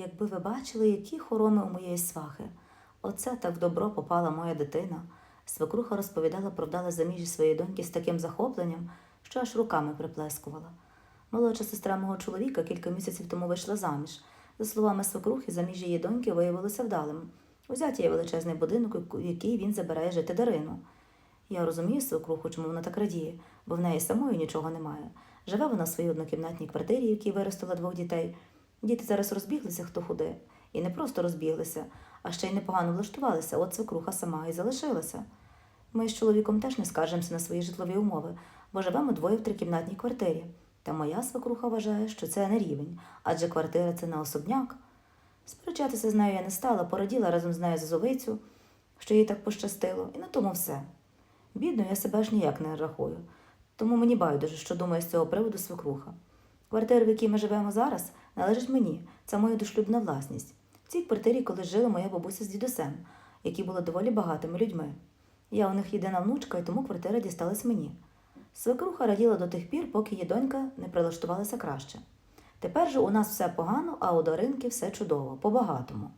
Якби ви бачили, які хороми у моєї свахи. Оце так в добро попала моя дитина. Свекруха розповідала про вдале заміжжя своєї доньки з таким захопленням, що аж руками приплескувала. Молодша сестра мого чоловіка кілька місяців тому вийшла заміж. За словами свекрухи, заміжжя її доньки виявилося вдалим. Узяті є величезний будинок, в який він забирає жити Дарину. Я розумію свекруху, чому вона так радіє, бо в неї самої нічого немає. Живе вона в своїй однокімнатній квартирі, в якій виростила двох дітей. Діти зараз розбіглися, хто худе. І не просто розбіглися, а ще й непогано влаштувалися, от свекруха сама і залишилася. Ми з чоловіком теж не скаржимося на свої житлові умови, бо живемо двоє в трикімнатній квартирі. Та моя свекруха вважає, що це не рівень, адже квартира це не особняк. Сперечатися з нею я не стала, пораділа разом з нею зазовицю, що їй так пощастило, і на тому все. Бідно, я себе ж ніяк не рахую, тому мені байдуже, що думає з цього приводу свекруха. Квартира, в якій ми живемо зараз, належить мені, це моя дошлюбна власність. В цій квартирі колись жила моя бабуся з дідусем, які були доволі багатими людьми. Я у них єдина внучка, і тому квартира дісталась мені. Свекруха раділа до тих пір, поки її донька не прилаштувалася краще. Тепер же у нас все погано, а у Даринки все чудово, по-багатому.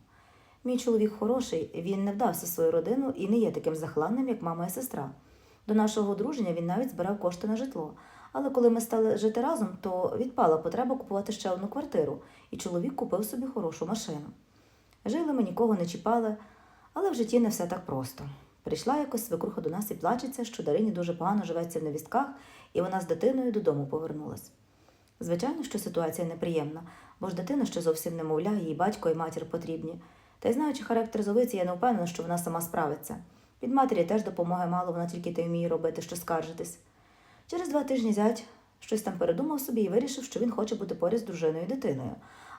Мій чоловік хороший, він не вдався свою родину і не є таким захланним, як мама і сестра. До нашого одруження він навіть збирав кошти на житло. Але коли ми стали жити разом, то відпала потреба купувати ще одну квартиру, і чоловік купив собі хорошу машину. Жили ми, нікого не чіпали, але в житті не все так просто. Прийшла якось свекруха до нас і плачеться, що Дарині дуже погано живеться в невістках, і вона з дитиною додому повернулась. Звичайно, що ситуація неприємна, бо ж дитина ще зовсім немовля, їй батько і матір потрібні. Та й знаючи характер зовиці, я не впевнена, що вона сама справиться. Від матері теж допомоги мало, вона тільки те вміє робити, що скаржитись. Через два тижні зять щось там передумав собі і вирішив, що він хоче бути поряд з дружиною і дитиною.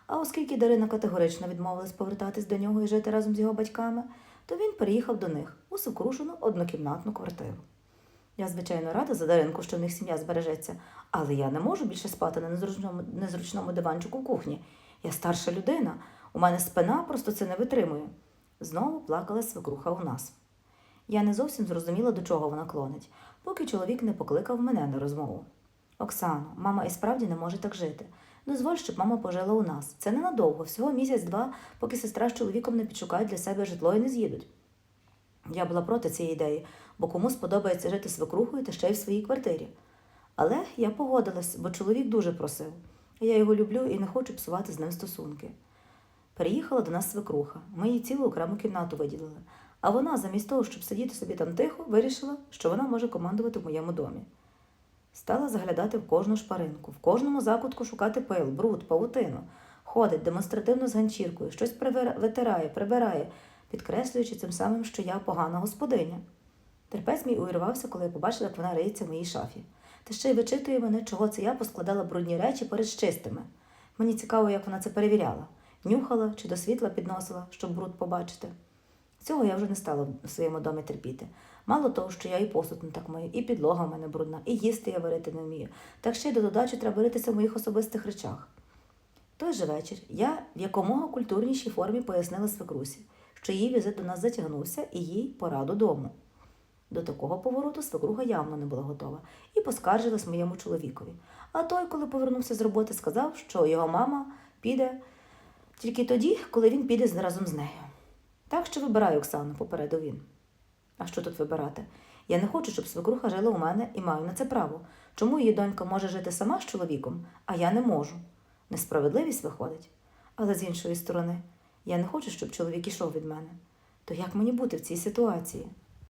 А оскільки Дарина категорично відмовилась повертатись до нього і жити разом з його батьками, то він переїхав до них у сукрушену однокімнатну квартиру. Я, звичайно, рада за Даринку, що в них сім'я збережеться, але я не можу більше спати на незручному, незручному диванчику кухні. Я старша людина, у мене спина просто це не витримує. Знову плакала свекруха у нас. Я не зовсім зрозуміла, до чого вона клонить, поки чоловік не покликав мене на розмову. Оксано, мама і справді не може так жити. Дозволь, щоб мама пожила у нас. Це ненадовго, всього місяць-два, поки сестра з чоловіком не підшукають для себе житло і не з'їдуть. Я була проти цієї ідеї, бо кому сподобається жити свекрухою та ще й в своїй квартирі. Але я погодилась, бо чоловік дуже просив. Я його люблю і не хочу псувати з ним стосунки. Приїхала до нас свекруха. Ми їй цілу окрему кімнату виділили. А вона, замість того, щоб сидіти собі там тихо, вирішила, що вона може командувати в моєму домі. Стала заглядати в кожну шпаринку, в кожному закутку шукати пил, бруд, павутину. Ходить демонстративно з ганчіркою, щось витирає, прибирає, підкреслюючи цим самим, що я погана господиня. Терпець мій увірвався, коли я побачила, як вона риється в моїй шафі. Та ще й вичитує мене, чого це я поскладала брудні речі перед чистими. Мені цікаво, як вона це перевіряла. Нюхала чи до світла підносила, щоб бруд побачити. Цього я вже не стала в своєму домі терпіти. Мало того, що я і посуд не так мию, і підлога в мене брудна, і їсти я варити не вмію. Так ще й до додачі треба ритися в моїх особистих речах. Той же вечір я в якомога культурнішій формі пояснила свекрусі, що її візит до нас затягнувся і їй пора додому. До такого повороту свекруха явно не була готова і поскаржилась моєму чоловікові. А той, коли повернувся з роботи, сказав, що його мама піде тільки тоді, коли він піде разом з нею. Так що вибирай, Оксану, попередив він. А що тут вибирати? Я не хочу, щоб свекруха жила у мене і маю на це право. Чому її донька може жити сама з чоловіком, а я не можу? Несправедливість виходить. Але з іншої сторони, я не хочу, щоб чоловік ішов від мене. То як мені бути в цій ситуації?